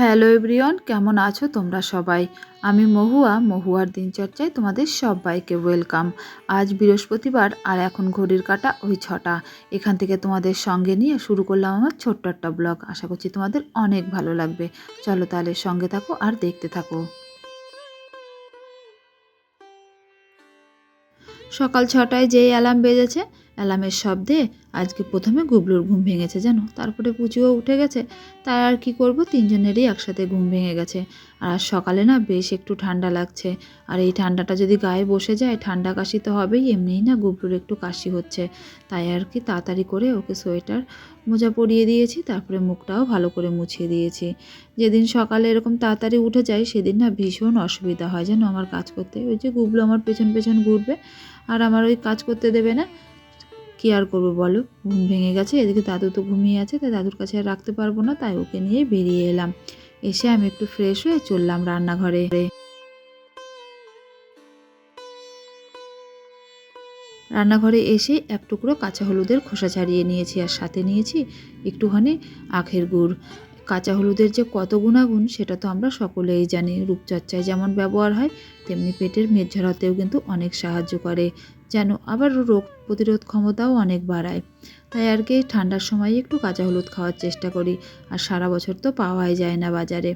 Hello everyone, কেমন আছো তোমরা সবাই? আমি মহুয়া, মহুয়ার দিনচর্চায় তোমাদের সবাইকে ওয়েলকাম। আজ বৃহস্পতিবার আর এখন ঘড়ির কাটা ওই ছটা। এখান থেকে তোমাদের সঙ্গে নিয়ে শুরু করলাম আমার ছোট্ট একটা ব্লগ। আশা করছি তোমাদের অনেক ভালো লাগবে। চলো তাহলে সঙ্গে থাকো আর দেখতে থাকো। সকাল ছটায় যেই অ্যালার্ম বেজেছে অ্যালার্মের শব্দে আজকে প্রথমে গুবলুর ঘুম ভেঙেছে জানো? তারপরে পুচুও উঠে গেছে। তাই আর কি করব? তিনজনেরই একসাথে ঘুম ভেঙে গেছে। আর সকালে না বেশ একটু ঠান্ডা লাগছে। আর এই ঠান্ডাটা যদি গায়ে বসে যায়, ঠান্ডা কাশি তো হবেই। এমনিই না গুবলুর একটু কাশি হচ্ছে। তাই আর কি তাড়াতাড়ি করে ওকে সোয়েটার মোজা পরিয়ে দিয়েছি। তারপরে মুখটাও ভালো করে মুছিয়ে দিয়েছি। যেদিন সকালে এরকম তাড়াতাড়ি উঠে যায়, সেদিন না ভীষণ অসুবিধা হয়। যেন আমার কাজ করতে? ওই যে গুবলু আমার পেছন পেছন ঘুরবে। আর আমার ওই কাজ করতে দেবে না। কি আর করব বলো? ঘুম ভেঙে গেছে, এদিকে দাদু তো ঘুমিয়ে আছে, তাই দাদুর কাছে আর রাখতে পারব না, তাই ওকে নিয়ে বেরিয়ে এলাম। এসে আমি একটু ফ্রেশ হয়ে চললাম রান্নাঘরে। রান্নাঘরে এসে এক টুকরো কাঁচা হলুদের খোসা ছাড়িয়ে নিয়েছি আর সাথে নিয়েছি একটুখানি আখের গুড়। কাঁচা হলুদের যে কত গুণাগুণ, সেটা তো আমরা সকলেই জানি। রূপচর্চায় যেমন ব্যবহার হয়, তেমনি পেটের মেদ ঝরাতেও কিন্তু অনেক সাহায্য করে। যেন আবার রোগ প্রতিরোধ ক্ষমতাও অনেক বাড়ায়। তাই আর কি ঠান্ডার সময় একটু কাঁচা হলুদ খাওয়ার চেষ্টা করি, আর সারা বছর তো পাওয়াই যায় না বাজারে।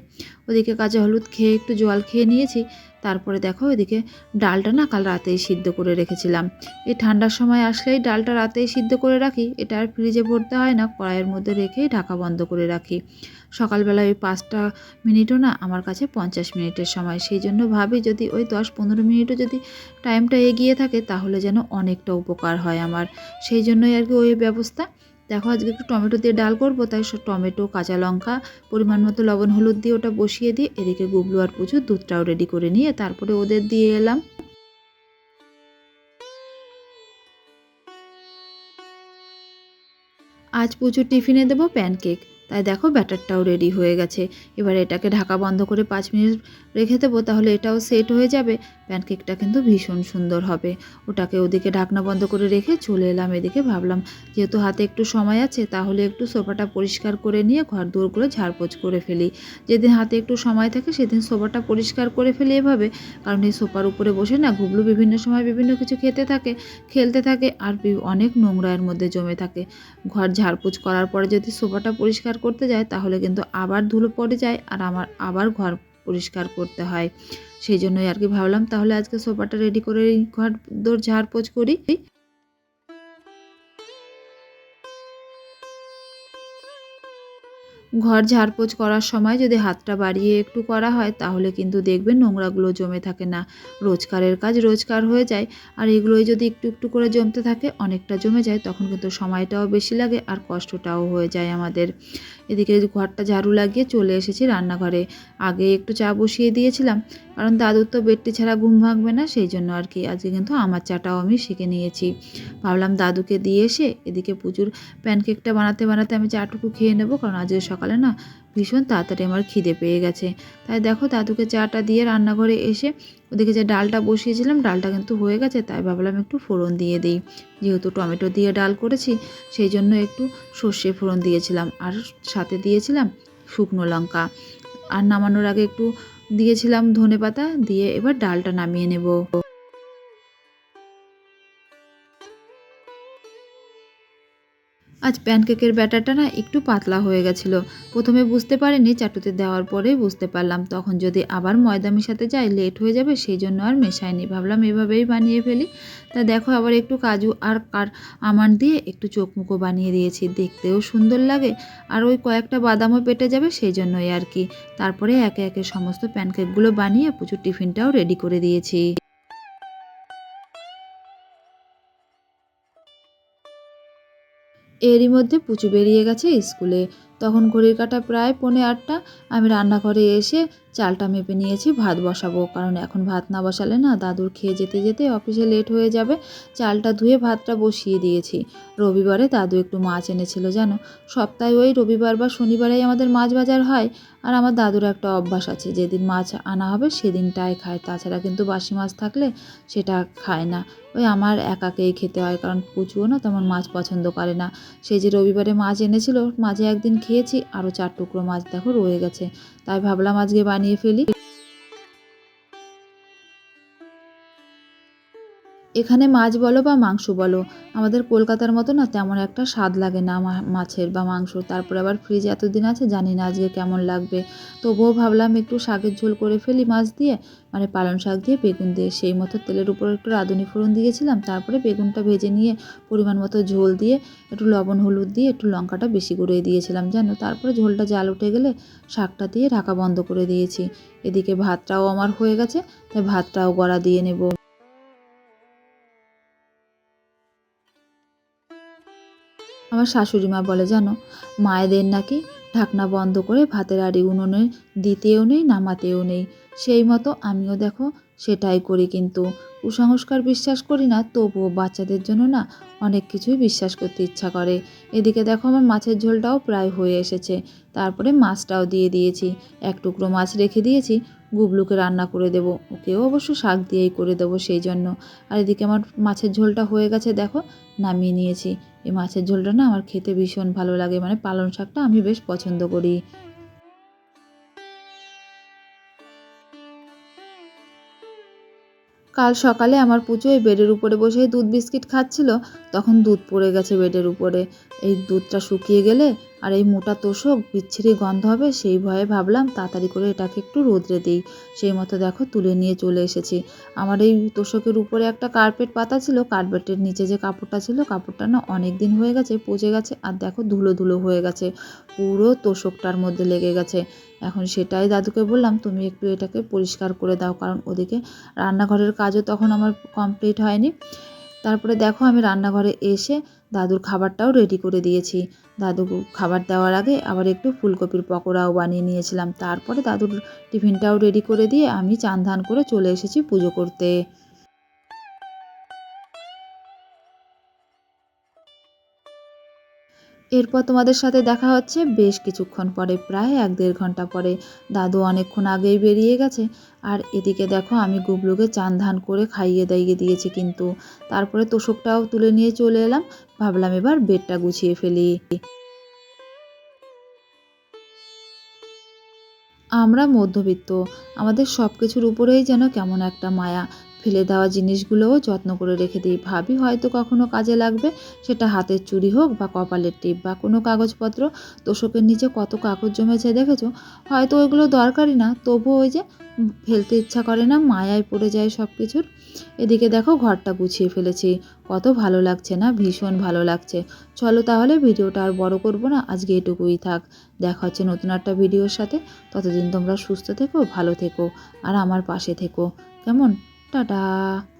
ওদিকে কাঁচা হলুদ খেয়ে একটু জল খেয়ে নিয়েছি, তারপরে দেখো ওইদিকে ডালটা না কাল রাতেই সিদ্ধ করে রেখেছিলাম। এই ঠান্ডার সময় আসলেই ডালটা রাতেই সিদ্ধ করে রাখি, এটা আর ফ্রিজে ভরতে হয় না, কড়াইয়ের মধ্যে রেখেই ঢাকা বন্ধ করে রাখি। সকালবেলা ওই পাঁচটা মিনিটও না, আমার কাছে পঞ্চাশ মিনিটের সময়। সেই জন্য ভাবি যদি ওই দশ পনেরো মিনিটও যদি টাইমটা এগিয়ে থাকে, তাহলে যেন অনেকটা উপকার হয় আমার। সেই জন্যই আর কি ওই ব্যবস্থা। দেখো, আজকে একটু টমেটো দিয়ে ডাল করব, তাই টমেটো, কাঁচা লঙ্কা, পরিমাণ মতো লবণ, হলুদ দিয়ে ওটা বসিয়ে দিয়ে এদিকে গুবলু আর পুজো দুধটাও রেডি করে নিয়ে তারপরে ওদের দিয়ে এলাম। আজ প্রচুর টিফিনে দেবো প্যানকেক তাই দেখো ব্যাটারটাও রেডি হয়ে গেছে। এবার এটাকে ঢাকা বন্ধ করে পাঁচ মিনিট রেখে দেবো, তাহলে এটাও সেট হয়ে যাবে। প্যানকেকটা কিন্তু ভীষণ সুন্দর হবে। ওটাকে ওদিকে ঢাকনা বন্ধ করে রেখে চলে এলাম এদিকে। ভাবলাম, যেহেতু হাতে একটু সময় আছে, তাহলে একটু সোফাটা পরিষ্কার করে নিয়ে ঘর দৌড়গুলো ঝাড়পোছ করে ফেলি। যেদিন হাতে একটু সময় থাকে, সেদিন সোফাটা পরিষ্কার করে ফেলি এভাবে। কারণ এই সোফার উপরে বসে না ঘুগলু বিভিন্ন সময় বিভিন্ন কিছু খেতে থাকে, খেলতে থাকে আর অনেক নোংরা এর মধ্যে জমে থাকে। ঘর ঝাড়পোছ করার পরে যদি সোফাটা পরিষ্কার করতে যায়, তাহলে কিন্তু আবার ধুলো পড়ে যায় আর আমার আবার ঘর পরিষ্কার করতে হয়। সেই জন্যই আর কি ভাবলাম, তাহলে আজকে সোফাটা রেডি করে ঘর দোর ঝাড়পোছ করি। ঘর ঝাড়পোছ করার সময় যদি হাতটা বাড়িয়ে একটু করা হয়, তাহলে কিন্তু দেখবেন নোংরাগুলো জমে থাকে না। রোজকারের কাজ রোজকার হয়ে যায়। আর এগুলোই যদি একটু একটু করে জমতে থাকে, অনেকটা জমে যায়, তখন কিন্তু সময়টাও বেশি লাগে আর কষ্টটাও হয়ে যায় আমাদের। এদিকে ঘরটা ঝাড়ু লাগিয়ে চলে এসেছি রান্নাঘরে। আগে একটু চা বসিয়ে দিয়েছিলাম, কারণ দাদুর তো বেডটি ছাড়া ঘুম ভাঙবে না, সেই জন্য আর কি আজকে কিন্তু আমার চাটাও আমি শিখে নিয়েছি। ভাবলাম দাদুকে দিয়ে এসে এদিকে প্রচুর প্যানকেকটা বানাতে বানাতে আমি চাটুকু খেয়ে নেব, কারণ আজকে সকালে না ভীষণ তাড়াতাড়ি আমার খিদে পেয়ে গেছে। তাই দেখো দাদুকে চাটা দিয়ে রান্নাঘরে এসে ওদিকে যে ডালটা বসিয়েছিলাম, ডালটা কিন্তু হয়ে গেছে, তাই ভাবলাম একটু ফোড়ন দিয়ে দিই। যেহেতু টমেটো দিয়ে ডাল করেছি, সেই জন্য একটু সর্ষে ফোড়ন দিয়েছিলাম আর সাথে দিয়েছিলাম শুকনো লঙ্কা। আর নামানোর আগে একটু দিয়েছিলাম ধনে পাতা দিয়ে এবার ডালটা নামিয়ে নেব। আজ প্যানকেকের ব্যাটারটা না একটু পাতলা হয়ে গেছিল। প্রথমে বুঝতে পারিনি, চাটুতে দেওয়ার পরে বুঝতে পারলাম। তখন যদি আবার ময়দা মেশাতে যাই, লেট হয়ে যাবে, সেই জন্য আর মেশাইনি। ভাবলাম এভাবেই বানিয়ে ফেলি। তা দেখো, আবার একটু কাজু আর কার আমার দিয়ে একটু চোখ মুখো বানিয়ে দিয়েছি। দেখতেও সুন্দর লাগে। আর ওই কয়েকটা বাদামও পেটে যাবে, সেই জন্যই আর কি। তারপরে একে একে সমস্ত প্যানকেকগুলো বানিয়ে প্রচুর টিফিনটাও রেডি করে দিয়েছি। এরই মধ্যে পুচু বেরিয়ে গেছে স্কুলে। তখন ঘড়ির কাটা প্রায় পৌনে আটটা। আমি রান্নাঘরে এসে চালটা মেপে নিয়েছি, ভাত বসাবো। কারণ এখন ভাত না বসালে না দাদুর খেয়ে যেতে যেতে অফিসে লেট হয়ে যাবে। চালটা ধুয়ে ভাতটা বসিয়ে দিয়েছি। রবিবারে দাদু একটু মাছ এনেছিল, জানো? সপ্তাহে ওই রবিবার বা শনিবারেই আমাদের মাছ বাজার হয়। আর আমার দাদুর একটা অভ্যাস আছে, যেদিন মাছ আনা হবে সেদিনটাই খায়। তাছাড়া কিন্তু বাসি মাছ থাকলে সেটা খায় না। ওই আমার একাকেই খেতে হয়, কারণ পুচুও না তেমন মাছ পছন্দ করে না। সেই যে রবিবারে মাছ এনেছিল, মাঝে একদিন খেয়েছি, আরও চার টুকরো মাছ দেখো রয়ে গেছে। তাই ভাবলাম আজকে বানিয়ে ফেলি। এখানে মাছ বলো বা মাংস বলো, আমাদের কলকাতার মতো না তেমন একটা স্বাদ লাগে না মাছের বা মাংস। তারপরে আবার ফ্রিজে এতদিন আছে, জানি না আজকে কেমন লাগবে। তবুও ভাবলাম একটু শাকের ঝোল করে ফেলি মাছ দিয়ে মানে পালং শাক দিয়ে বেগুন দিয়ে। সেই মতো তেলের উপর একটু রাঁধুনি ফোড়ন দিয়েছিলাম, তারপরে বেগুনটা ভেজে নিয়ে পরিমাণ মতো ঝোল দিয়ে, একটু লবণ, হলুদ দিয়ে একটু লঙ্কাটা বেশি করে দিয়েছিলাম, জানো? তারপরে ঝোলটা জাল উঠে গেলে শাকটা দিয়ে ঢাকা বন্ধ করে দিয়েছি। এদিকে ভাতটাও আমার হয়ে গেছে, তাই ভাতটাও গড়া দিয়ে নেব। আমার শাশুড়ি মা বলে, জানো, মায়েদের নাকি ঢাকনা বন্ধ করে ভাতের আড়ি উনুনে দিতেও নেই, নামাতেও নেই। সেই মতো আমিও দেখো সেটাই করি কিন্তু। কুসংস্কার বিশ্বাস করি না, তবুও বাচ্চাদের জন্য না অনেক কিছুই বিশ্বাস করতে ইচ্ছা করে। এদিকে দেখো আমার মাছের ঝোলটাও প্রায় হয়ে এসেছে। তারপরে মাছটাও দিয়ে দিয়েছি। এক টুকরো মাছ রেখে দিয়েছি, গুবলুকে রান্না করে দেবো। ওকেও অবশ্য শাক দিয়েই করে দেবো সেই জন্য। আর এদিকে আমার মাছের ঝোলটা হয়ে গেছে, দেখো, নামিয়ে নিয়েছি। এই মাছের ঝোলটা না আমার খেতে ভীষণ ভালো লাগে। মানে পালং শাকটা আমি বেশ পছন্দ করি। কাল সকালে আমার পুজো এই বেডের উপরে বসে দুধ বিস্কিট খাচ্ছিল, তখন দুধ পড়ে গেছে বেডের উপরে। এই দুধটা শুকিয়ে গেলে আর এই মোটা তোষক বিচ্ছিরি গন্ধ হবে, সেই ভয়ে ভাবলাম তাড়াতাড়ি করে এটাকে একটু রোদ্রে দিই। সেই মতো দেখো তুলে নিয়ে চলে এসেছি। আমার এই তোষকের উপরে একটা কার্পেট পাতা ছিল কার্পেটের নিচে যে কাপড়টা ছিল, কাপড়টা না অনেক দিন হয়ে গেছে, পচে গেছে আর দেখো ধুলো ধুলো হয়ে গেছে, পুরো তোষকটার মধ্যে লেগে গেছে। এখন সেটাই দাদুকে বললাম, তুমি একটু এটাকে পরিষ্কার করে দাও। কারণ ওদিকে রান্নাঘরের কাজও তখন আমার কমপ্লিট হয়নি। তারপরে দেখো আমি রান্নাঘরে এসে দাদুর খাবারটাও রেডি করে দিয়েছি। দাদু খাবার দেওয়ার আগে আবার একটু ফুলকপির পকোড়াও বানিয়ে নিয়েছিলাম। তারপরে দাদুর টিফিনটাও রেডি করে দিয়ে আমি চান ধান করে চলে এসেছি পুজো করতে। এরপর তোমাদের সাথে দেখা হচ্ছে বেশ কিছুক্ষণ পরে, প্রায় এক দেড় ঘণ্টা পরে। দাদু অনেকক্ষণ আগেই বেরিয়ে গেছে। আর এদিকে দেখো, আমি গুবলুকে চান ধান করে খাইয়ে দাইয়ে দিয়েছি কিন্তু। তারপরে তোষকটাও তুলে নিয়ে চলে এলাম। ভাবলাম এবার বেডটা গুছিয়ে ফেলি। আমরা মধ্যবিত্ত। আমাদের সব কিছুর উপরেই যেন কেমন একটা মায়া। ফেলে দেওয়া জিনিসগুলোও যত্ন করে রেখে দিই। ভাবি হয়তো কখনো কাজে লাগবে, সেটা হাতের চুড়ি হোক বা কপালের টিপ বা কোনো কাগজপত্র। তোষকের নিচে কত কাগজ জমেছে দেখেছ? হয়তো ওইগুলো দরকারি না, তবুও ওই যে ফেলতে ইচ্ছা করে না, মায়ায় পড়ে যায় সব কিছুর এদিকে দেখো ঘরটা গুছিয়ে ফেলেছি। কত ভালো লাগছে না, ভীষণ ভালো লাগছে। চলো তাহলে ভিডিওটা আর বড় করব না, আজকে এটুকুই থাক। দেখা হচ্ছে নতুন একটা ভিডিওর সাথে। ততদিন তোমরা সুস্থ থেকো, ভালো থেকো, আর আমার পাশে থেকো। কেমন? 哒哒。